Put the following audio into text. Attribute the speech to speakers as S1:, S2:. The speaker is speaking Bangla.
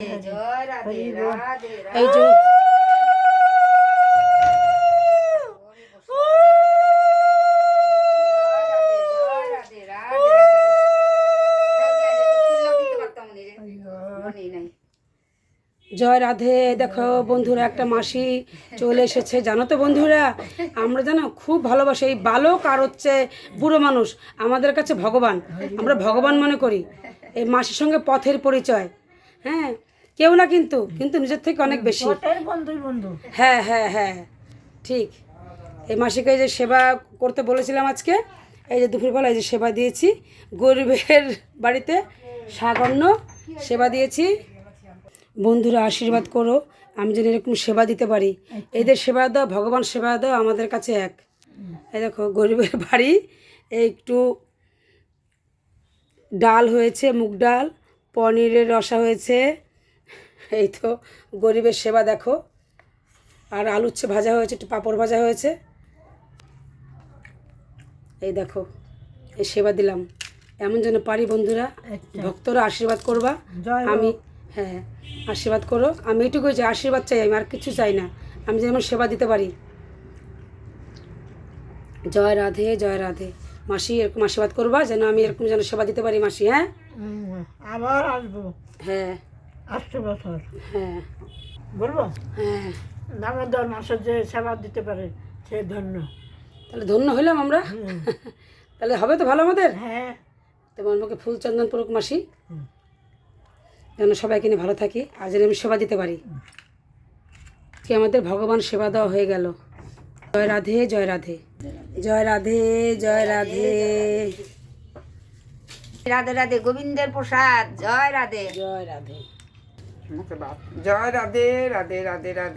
S1: জয় রাধে রাধে
S2: এই যে
S1: রাধে। রাধে মনে নাই
S2: জয় রাধে। দেখো বন্ধুরা একটা মাসি চলে এসেছে। জানো তো বন্ধুরা আমরা জানো খুব ভালোবাসি। এই বালক আর হচ্ছে বুড়ো মানুষ আমাদের কাছে ভগবান। আমরা ভগবান মনে করি। এই মাসির সঙ্গে পথের পরিচয়। হ্যাঁ? কেউ না কিন্তু কিন্তু নিজের থেকে অনেক বেশি। হ্যাঁ হ্যাঁ হ্যাঁ ঠিক। এই মাসিকে যে সেবা করতে বলেছিলাম আজকে এই যে দুপুরবেলা এই যে সেবা দিয়েছি গরিবের বাড়িতে সাগন্য সেবা দিয়েছি। বন্ধুরা আশীর্বাদ করো আমি যেন এরকম সেবা দিতে পারি। এদের সেবা দাও ভগবান সেবা দাও আমাদের কাছে এক। এই দেখো গরিবের বাড়ি এই একটু ডাল হয়েছে মুগ ডাল পনিরের রসা হয়েছে এই তো গরিবের সেবা দেখো। আর আলু উচ্ছে ভাজা হয়েছে একটু পাঁপড় ভাজা হয়েছে। এই দেখো এই সেবা দিলাম। এমন যেন পারি বন্ধুরা
S3: আচ্ছা।
S2: ভক্তরা আশীর্বাদ করবা। আমি হ্যাঁ আশীর্বাদ করো। আমি এটুকুই চাই আশীর্বাদ চাই আমি আর কিছু চাই না। আমি যেমন সেবা দিতে পারি। জয় রাধে জয় রাধে। মাসি এরকম আশীর্বাদ করবা যেন আমি এরকম যেন সেবা দিতে পারি মাসি হ্যাঁ?
S3: আবার আসব।
S2: হ্যাঁ।
S3: আসছে বছর।
S2: হ্যাঁ।
S3: বলব?
S2: হ্যাঁ।
S3: দামোদর মাসের যে সেবা দিতে পারে সে ধন্য।
S2: তাহলে ধন্য হইলাম আমরা? তাহলে হবে তো ভালো আমাদের?
S3: হ্যাঁ।
S2: তোমার আমাকে ফুল চন্দন পুরুক মাসি যেন সবাইকে নিয়ে ভালো থাকি। আর যেন আমি সেবা দিতে পারি। কি আমাদের ভগবান সেবা দেওয়া হয়ে গেল। জয় রাধে জয় রাধে। জয় রাধে জয় রাধে
S1: রাধে রাধে গোবিন্দের প্রসাদ। জয় রাধে।
S2: জয় রাধে।
S1: জয় রাধে রাধে রাধে রাধে।